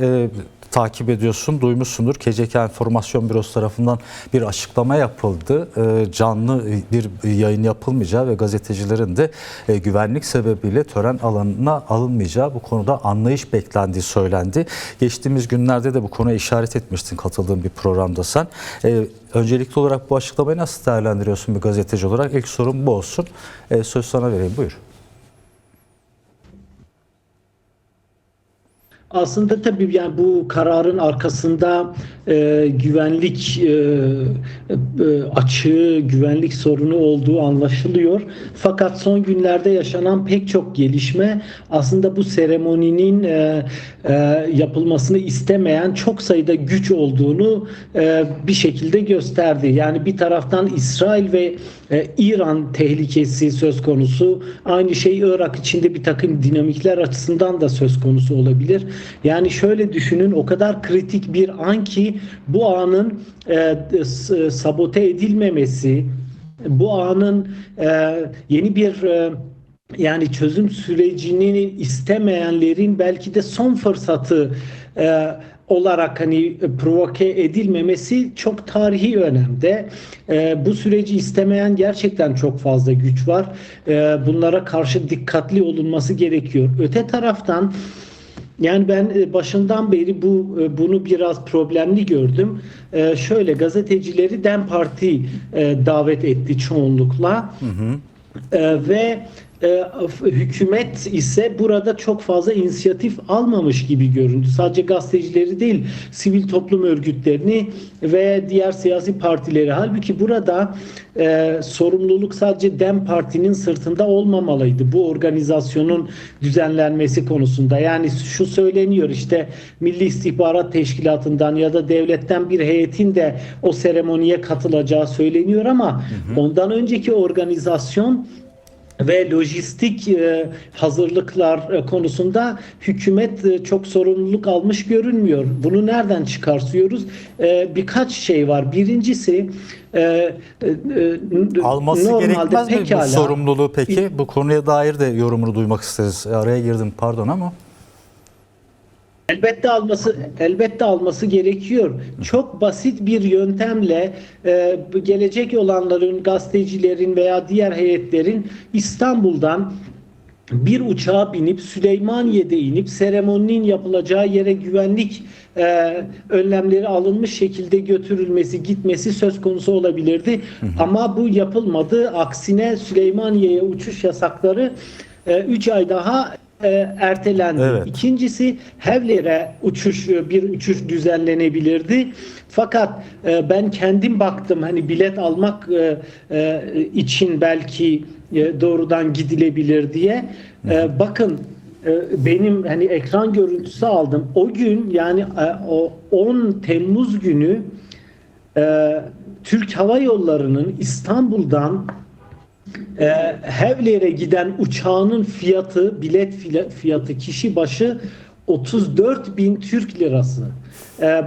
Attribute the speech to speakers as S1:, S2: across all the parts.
S1: e, takip ediyorsun, duymuşsundur. KCK Enformasyon Bürosu tarafından bir açıklama yapıldı. E, canlı bir yayın yapılmayacağı ve gazetecilerin de e, güvenlik sebebiyle tören alanına alınmayacağı bu konuda anlayış beklendiği söylendi. Geçtiğimiz günlerde de bu konuya işaret etmiştin katıldığın bir programda sen. E, öncelikli olarak bu açıklamayı nasıl değerlendiriyorsun bir gazeteci olarak? İlk sorum bu olsun. E, söz sana vereyim. Buyur.
S2: Aslında tabii yani bu kararın arkasında e, güvenlik e, e, açığı, güvenlik sorunu olduğu anlaşılıyor. Fakat son günlerde yaşanan pek çok gelişme aslında bu seremoninin e, e, yapılmasını istemeyen çok sayıda güç olduğunu e, bir şekilde gösterdi. Yani bir taraftan İsrail ve e, İran tehlikesi söz konusu. Aynı şey Irak içinde bir takım dinamikler açısından da söz konusu olabilir. Yani şöyle düşünün o kadar kritik bir an ki bu anın e, sabote edilmemesi, bu anın e, yeni bir e, yani çözüm sürecini istemeyenlerin belki de son fırsatı e, olarak hani provoke edilmemesi çok tarihi önemde. E, bu süreci istemeyen gerçekten çok fazla güç var. E, bunlara karşı dikkatli olunması gerekiyor. Öte taraftan yani ben e, başından beri bu e, bunu biraz problemli gördüm. E, Şöyle gazetecileri Dem Parti e, davet etti çoğunlukla. E, ve e, hükümet ise burada çok fazla inisiyatif almamış gibi göründü. Sadece gazetecileri değil, sivil toplum örgütlerini ve diğer siyasi partileri. Halbuki burada e, sorumluluk sadece Dem Parti'nin sırtında olmamalıydı. Bu organizasyonun düzenlenmesi konusunda. Yani şu söyleniyor işte Milli İstihbarat Teşkilatı'ndan ya da devletten bir heyetin de o seremoniye katılacağı söyleniyor ama ondan önceki organizasyon ve lojistik e, hazırlıklar e, konusunda hükümet e, çok sorumluluk almış görünmüyor. Bunu nereden çıkartıyoruz? Birkaç şey var. Birincisi
S1: Alması
S2: normalde
S1: gerekmez mi bu sorumluluğu peki? Bu konuya dair de yorumunu duymak isteriz. Araya girdim pardon ama.
S2: Elbette alması elbette alması gerekiyor. Çok basit bir yöntemle e, gelecek olanların, gazetecilerin veya diğer heyetlerin İstanbul'dan bir uçağa binip Süleymaniye'de inip seremoninin yapılacağı yere güvenlik e, önlemleri alınmış şekilde götürülmesi, gitmesi söz konusu olabilirdi. Ama bu yapılmadı. Aksine Süleymaniye'ye uçuş yasakları 3 ay daha e, ertelendi.
S1: Evet.
S2: İkincisi Hevler'e uçuş bir uçuş düzenlenebilirdi. Fakat e, ben kendim baktım hani bilet almak e, e, için belki e, doğrudan gidilebilir diye. E, bakın e, benim hani ekran görüntüsü aldım. O gün yani e, o 10 Temmuz günü e, Türk Hava Yolları'nın İstanbul'dan e, Hevler'e giden uçağının fiyatı, bilet fiyatı kişi başı 34 bin Türk lirası. E, e,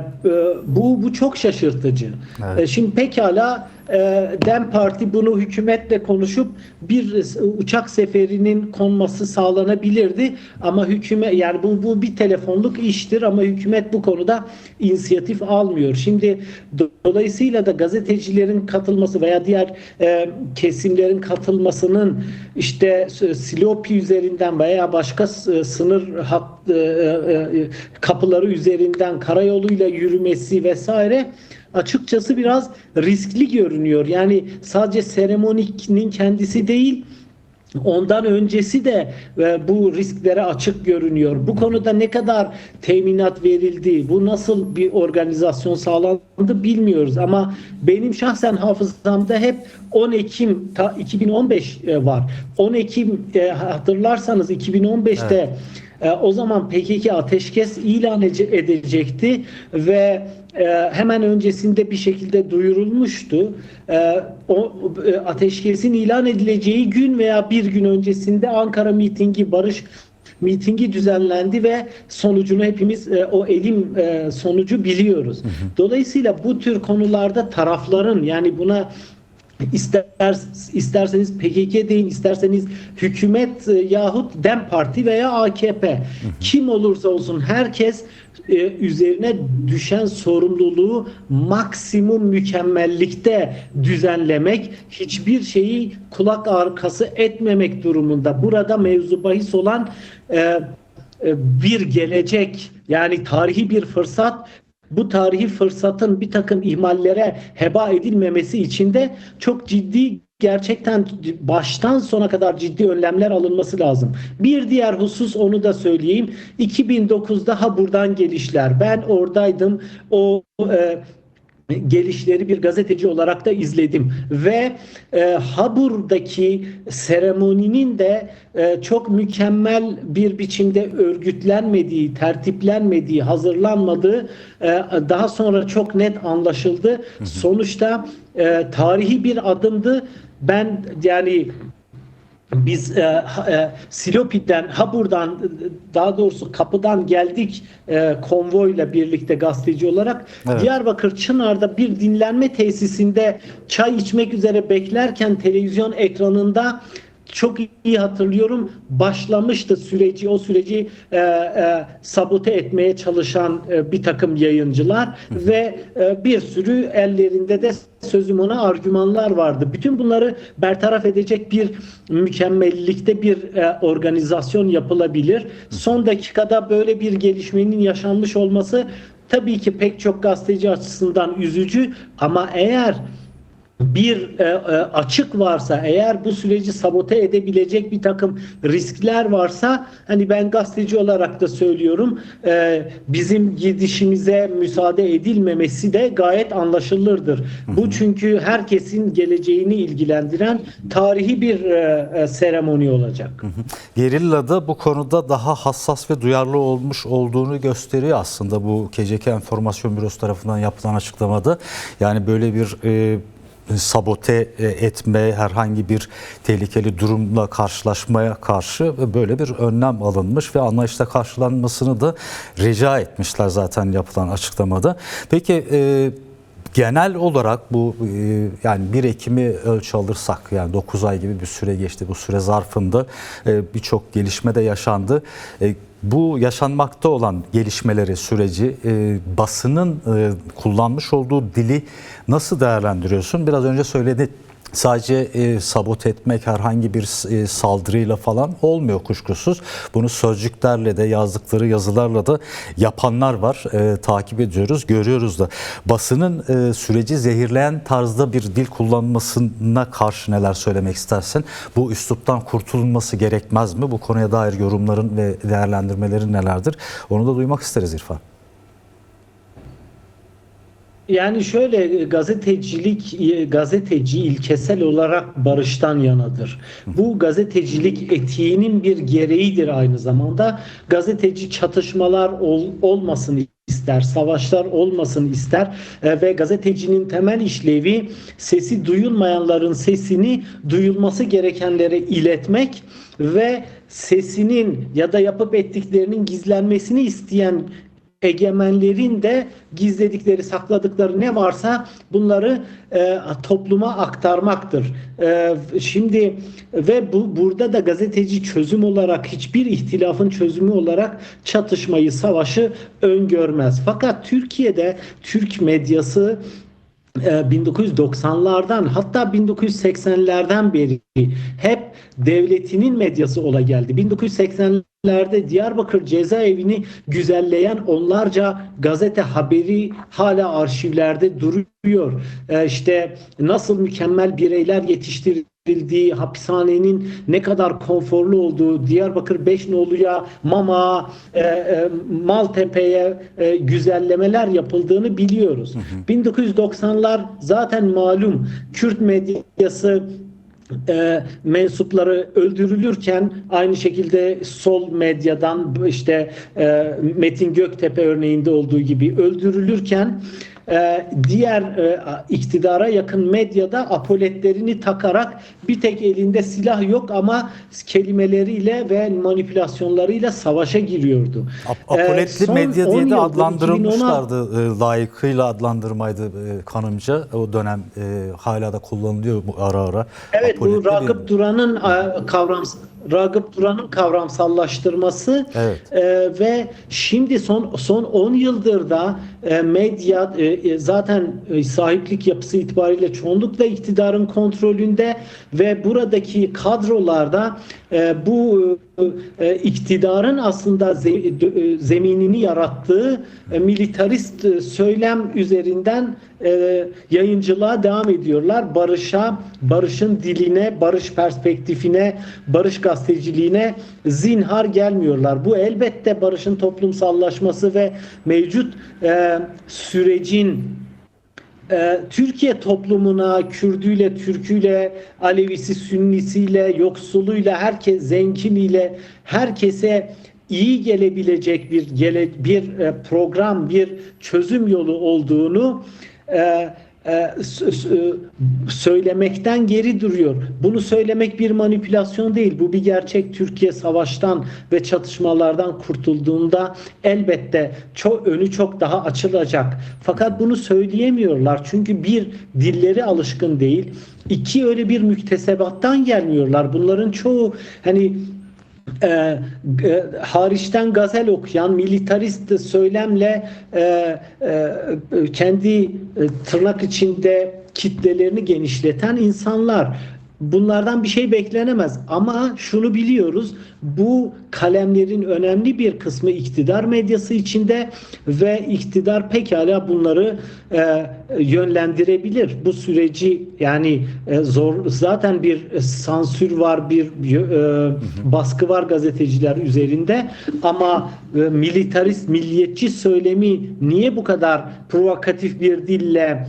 S2: bu bu çok şaşırtıcı.
S1: Evet.
S2: E, şimdi pekala e, Dem Parti bunu hükümetle konuşup bir e, uçak seferinin konması sağlanabilirdi ama hükümet yani bu bu bir telefonluk iştir ama hükümet bu konuda inisiyatif almıyor. Şimdi do- dolayısıyla da gazetecilerin katılması veya diğer e, kesimlerin katılmasının işte s- Silopi üzerinden veya başka s- sınır hat e, e, kapıları üzerinden karayoluyla yürümesi vesaire açıkçası biraz riskli görünüyor. Yani sadece seremoninin kendisi değil Ondan öncesi de e, bu risklere açık görünüyor. Bu konuda ne kadar teminat verildi, bu nasıl bir organizasyon sağlandı bilmiyoruz. Ama benim şahsen hafızamda hep 10 Ekim ta 2015 e, var. 10 Ekim e, hatırlarsanız 2015'te e, o zaman PKK ateşkes ilan ece- edecekti ve e, hemen öncesinde bir şekilde duyurulmuştu. E, o e, ateşkesin ilan edileceği gün veya bir gün öncesinde Ankara mitingi barış mitingi düzenlendi ve sonucunu hepimiz e, o elim e, sonucu biliyoruz. Dolayısıyla bu tür konularda tarafların yani buna İster, isterseniz PKK deyin, isterseniz hükümet e, yahut DEM Parti veya AKP. Kim olursa olsun herkes e, üzerine düşen sorumluluğu maksimum mükemmellikte düzenlemek, hiçbir şeyi kulak arkası etmemek durumunda. Burada mevzu bahis olan e, bir gelecek yani tarihi bir fırsat bu tarihi fırsatın bir takım ihmallere heba edilmemesi için de çok ciddi gerçekten baştan sona kadar ciddi önlemler alınması lazım. Bir diğer husus onu da söyleyeyim. 2009'da ha buradan gelişler. Ben oradaydım. O e, gelişleri bir gazeteci olarak da izledim ve e, Habur'daki seremoninin de e, çok mükemmel bir biçimde örgütlenmediği, tertiplenmediği, hazırlanmadığı e, daha sonra çok net anlaşıldı. Sonuçta e, tarihi bir adımdı. Ben yani biz e, e, Silopi'den, Habur'dan daha doğrusu kapıdan geldik e, konvoyla birlikte gazeteci olarak.
S1: Evet.
S2: Diyarbakır Çınar'da bir dinlenme tesisinde çay içmek üzere beklerken televizyon ekranında çok iyi hatırlıyorum başlamıştı süreci o süreci e, e, sabote etmeye çalışan e, bir takım yayıncılar ve e, bir sürü ellerinde de sözüm ona argümanlar vardı. Bütün bunları bertaraf edecek bir mükemmellikte bir e, organizasyon yapılabilir. Son dakikada böyle bir gelişmenin yaşanmış olması tabii ki pek çok gazeteci açısından üzücü ama eğer bir e, e, açık varsa eğer bu süreci sabote edebilecek bir takım riskler varsa hani ben gazeteci olarak da söylüyorum e, bizim gidişimize müsaade edilmemesi de gayet anlaşılırdır. Bu çünkü herkesin geleceğini ilgilendiren tarihi bir e, e, seremoni olacak.
S1: Gerilla da bu konuda daha hassas ve duyarlı olmuş olduğunu gösteriyor aslında bu KCK Enformasyon Bürosu tarafından yapılan açıklamada. Yani böyle bir e, sabote e, etme, herhangi bir tehlikeli durumla karşılaşmaya karşı böyle bir önlem alınmış ve anlayışla karşılanmasını da rica etmişler zaten yapılan açıklamada. Peki e, Genel olarak bu e, yani 1 Ekim'i ölçü alırsak yani 9 ay gibi bir süre geçti. Bu süre zarfında e, birçok gelişme de yaşandı. E, Bu yaşanmakta olan gelişmeleri, süreci e, basının e, kullanmış olduğu dili nasıl değerlendiriyorsun? Biraz önce söyledi Sadece e, sabote etmek herhangi bir e, saldırıyla falan olmuyor kuşkusuz. Bunu sözcüklerle de yazdıkları yazılarla da yapanlar var. E, takip ediyoruz, görüyoruz da. Basının e, süreci zehirleyen tarzda bir dil kullanmasına karşı neler söylemek istersin? Bu üsluptan kurtulması gerekmez mi? Bu konuya dair yorumların ve değerlendirmelerin nelerdir? Onu da duymak isteriz İrfan.
S2: Yani şöyle gazetecilik gazeteci ilkesel olarak barıştan yanadır. Bu gazetecilik etiğinin bir gereğidir aynı zamanda. Gazeteci çatışmalar ol, olmasın ister, savaşlar olmasın ister E, ve gazetecinin temel işlevi sesi duyulmayanların sesini duyulması gerekenlere iletmek ve sesinin ya da yapıp ettiklerinin gizlenmesini isteyen egemenlerin de gizledikleri, sakladıkları ne varsa bunları e, topluma aktarmaktır. E, şimdi ve bu burada da gazeteci çözüm olarak hiçbir ihtilafın çözümü olarak çatışmayı, savaşı öngörmez. Fakat Türkiye'de Türk medyası e, 1990'lardan hatta 1980'lerden beri hep devletinin medyası ola geldi. 1980'lerde Diyarbakır cezaevini güzelleyen onlarca gazete haberi hala arşivlerde duruyor. E, işte nasıl mükemmel bireyler yetiştirildiği, hapishanenin ne kadar konforlu olduğu, Diyarbakır Beşnoğlu'ya, Mama, e, e, Maltepe'ye e, güzellemeler yapıldığını biliyoruz. 1990'lar zaten malum Kürt medyası e, mensupları öldürülürken aynı şekilde sol medyadan işte e, Metin Göktepe örneğinde olduğu gibi öldürülürken e, diğer e, iktidara yakın medyada apoletlerini takarak bir tek elinde silah yok ama kelimeleriyle ve manipülasyonlarıyla savaşa giriyordu.
S1: Ap-
S2: E,
S1: Apoletli
S2: son
S1: medya
S2: 10
S1: diye de adlandırılmışlardı. E, layıkıyla adlandırmaydı e, kanımca. O dönem e, hala da kullanılıyor bu ara ara.
S2: Evet bu
S1: Apoletli
S2: Ragıp
S1: bir-
S2: Duran'ın e, kavram Ragıp Duran'ın kavramsallaştırması
S1: Evet.
S2: e, ve şimdi son son 10 yıldır da e, medya e, e, zaten e, sahiplik yapısı itibariyle çoğunlukla iktidarın kontrolünde ve buradaki kadrolarda e, bu e, iktidarın aslında zeminini yarattığı militarist söylem üzerinden e, yayıncılığa devam ediyorlar. Barışa, barışın diline, barış perspektifine, barış gazeteciliğine zinhar gelmiyorlar. Bu elbette barışın toplumsallaşması ve mevcut e, sürecin e, Türkiye toplumuna Kürdüyle, Türküyle, Alevisi, Sünnisiyle, yoksuluyla, herkes zenginiyle, herkese iyi gelebilecek bir gele, bir e, program, bir çözüm yolu olduğunu e, e, e, söylemekten geri duruyor. Bunu söylemek bir manipülasyon değil. Bu bir gerçek. Türkiye savaştan ve çatışmalardan kurtulduğunda elbette çok önü çok daha açılacak. Fakat bunu söyleyemiyorlar. Çünkü bir dilleri alışkın değil. İki öyle bir müktesebattan gelmiyorlar. Bunların çoğu hani e, e, hariçten gazel okuyan militarist söylemle e, e, kendi e, tırnak içinde kitlelerini genişleten insanlar. Bunlardan bir şey beklenemez. Ama şunu biliyoruz bu kalemlerin önemli bir kısmı iktidar medyası içinde ve iktidar pekala bunları e, yönlendirebilir. Bu süreci yani e, zor zaten bir sansür var bir e, baskı var gazeteciler üzerinde. Ama e, militarist milliyetçi söylemi niye bu kadar provokatif bir dille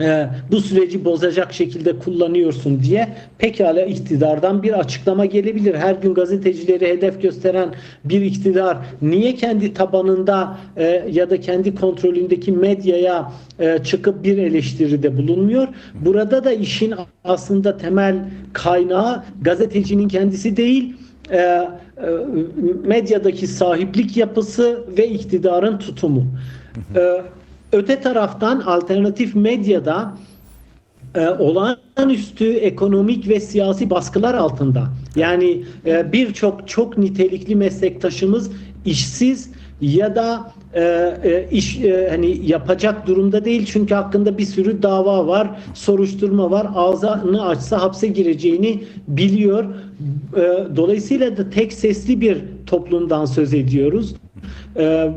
S2: e, bu süreci bozacak şekilde kullanıyorsun diye pekala iktidardan bir açıklama gelebilir. Her gün gazetecileri hedef gösteren bir iktidar niye kendi tabanında e, ya da kendi kontrolündeki medyaya e, çıkıp bir eleştiride bulunmuyor? Burada da işin aslında temel kaynağı gazetecinin kendisi değil, e, medyadaki sahiplik yapısı ve iktidarın tutumu. E, öte taraftan alternatif medyada e, olağanüstü ekonomik ve siyasi baskılar altında. Yani e, birçok çok nitelikli meslektaşımız işsiz ya da e, e, iş e, hani yapacak durumda değil çünkü hakkında bir sürü dava var, soruşturma var. Ağzını açsa hapse gireceğini biliyor. E, dolayısıyla da tek sesli bir toplumdan söz ediyoruz. E, e,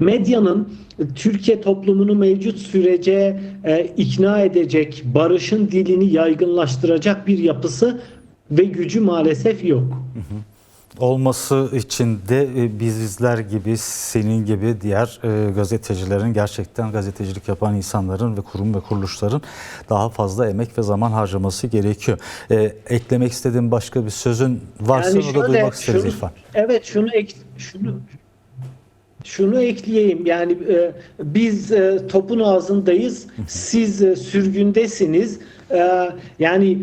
S2: medyanın Türkiye toplumunu mevcut sürece e, ikna edecek, barışın dilini yaygınlaştıracak bir yapısı ve gücü maalesef yok.
S1: Olması için de e, bizler gibi, senin gibi diğer e, gazetecilerin, gerçekten gazetecilik yapan insanların ve kurum ve kuruluşların daha fazla emek ve zaman harcaması gerekiyor. E, eklemek istediğin başka bir sözün varsa
S2: Yani
S1: onu da duymak isteriz İrfan.
S2: Evet şunu ek, şunu şunu ekleyeyim yani e, biz e, topun ağzındayız siz e, sürgündesiniz E, yani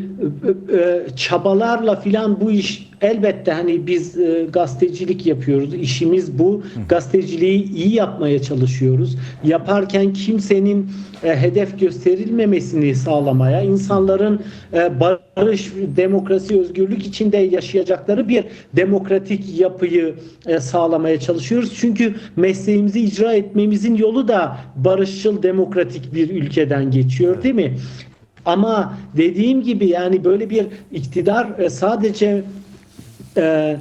S2: e, e, çabalarla filan bu iş elbette hani biz e, gazetecilik yapıyoruz işimiz bu. Gazeteciliği iyi yapmaya çalışıyoruz. Yaparken kimsenin e, hedef gösterilmemesini sağlamaya insanların e, barış demokrasi özgürlük içinde yaşayacakları bir demokratik yapıyı e, sağlamaya çalışıyoruz. Çünkü mesleğimizi icra etmemizin yolu da barışçıl demokratik bir ülkeden geçiyor değil mi? Ama dediğim gibi yani böyle bir iktidar e, sadece e,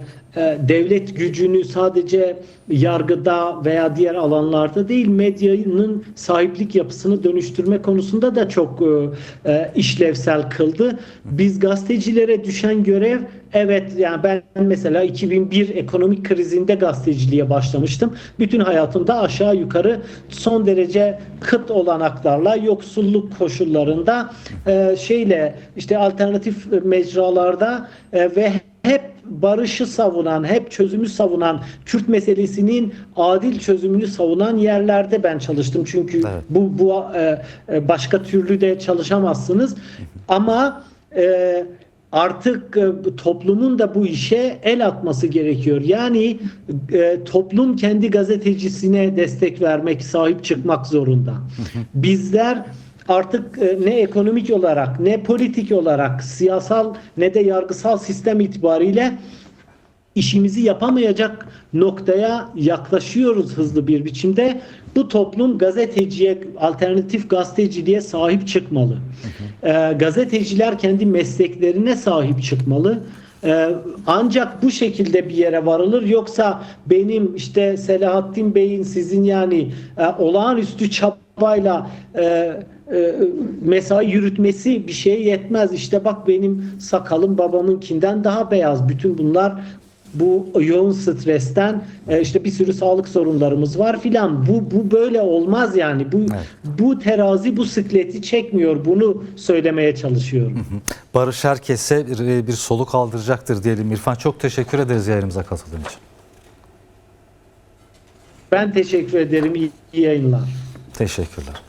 S2: devlet gücünü sadece yargıda veya diğer alanlarda değil medyanın sahiplik yapısını dönüştürme konusunda da çok e, e, işlevsel kıldı. Biz gazetecilere düşen görev evet yani ben mesela 2001 ekonomik krizinde gazeteciliğe başlamıştım. Bütün hayatımda aşağı yukarı son derece kıt olanaklarla yoksulluk koşullarında e, şeyle işte alternatif mecralarda ve barışı savunan, hep çözümü savunan, Kürt meselesinin adil çözümünü savunan yerlerde ben çalıştım. Çünkü
S1: Evet.
S2: bu bu e, e, başka türlü de çalışamazsınız. Ama e, artık e, toplumun da bu işe el atması gerekiyor. Yani e, toplum kendi gazetecisine destek vermek, sahip çıkmak zorunda. Bizler artık e, ne ekonomik olarak ne politik olarak siyasal ne de yargısal sistem itibariyle işimizi yapamayacak noktaya yaklaşıyoruz hızlı bir biçimde. Bu toplum gazeteciye, alternatif gazeteciliğe sahip çıkmalı. Ee, gazeteciler kendi mesleklerine sahip çıkmalı. Ee, ancak bu şekilde bir yere varılır. Yoksa benim işte Selahattin Bey'in sizin yani e, olağanüstü çabayla e, e, mesai yürütmesi bir şeye yetmez. İşte bak benim sakalım babamınkinden daha beyaz. Bütün bunlar bu yoğun stresten e, işte bir sürü sağlık sorunlarımız var filan. Bu bu böyle olmaz yani. Bu bu terazi bu sikleti çekmiyor. Bunu söylemeye çalışıyorum.
S1: Barış herkese bir, bir soluk aldıracaktır diyelim. İrfan çok teşekkür ederiz yayınımıza katıldığın için.
S2: Ben teşekkür ederim. İyi, iyi yayınlar.
S1: Teşekkürler.